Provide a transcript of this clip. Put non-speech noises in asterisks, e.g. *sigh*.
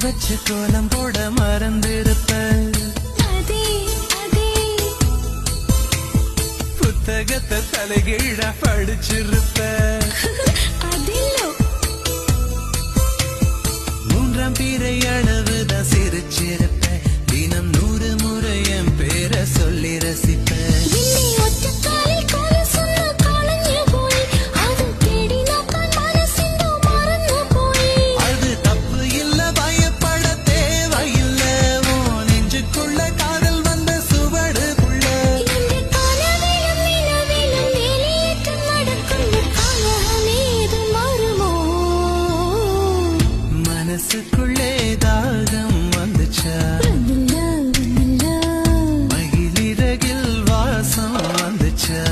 வச்சு கோலம் போட மறந்திருப்ப. புத்தகத்தை தலைகீழ படிச்சிருப்ப. *laughs* மூன்றாம் பிறை மனசுக்குள்ளே தாகம் வந்துச்சா? மகிழிரகில் வாசம் வந்துச்சா?